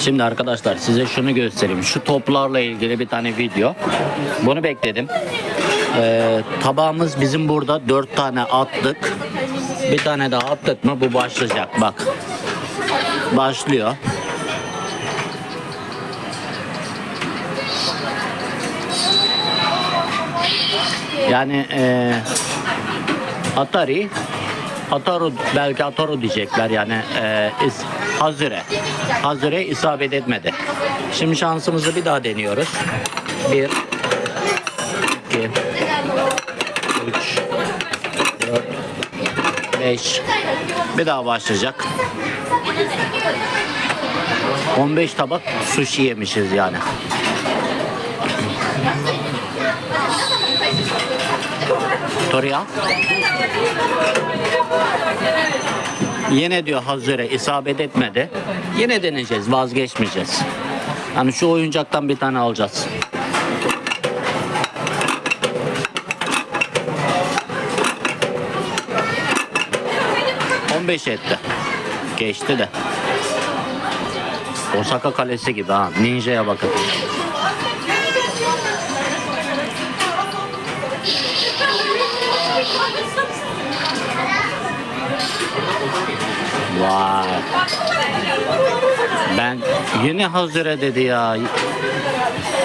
Şimdi arkadaşlar size şunu göstereyim. Şu toplarla ilgili bir tane video. Bunu bekledim. Ee, tabağımız bizim burada dört tane attık. Bir tane daha attık mı bu başlayacak. Bak. Başlıyor. Yani e, Atari Ataru belki Ataru diyecekler yani e, is, Hazire. Hazire isabet etmedi. Şimdi şansımızı bir daha deniyoruz. Bir, iki, üç, dört, beş. Bir daha başlayacak. 15 tabak sushi yemişiz yani. Toriya. Yine diyor Hazire isabet etmedi. Yine deneyeceğiz, vazgeçmeyeceğiz. Yani şu oyuncaktan bir tane alacağız. On beş etti. Geçti de. Osaka Kalesi gibi ha. Ninja'ya bakın. Vay. Ben yine Hazire dedi ya.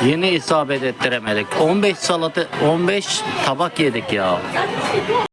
Yine isabet ettiremedik. 15 salata 15 tabak yedik ya.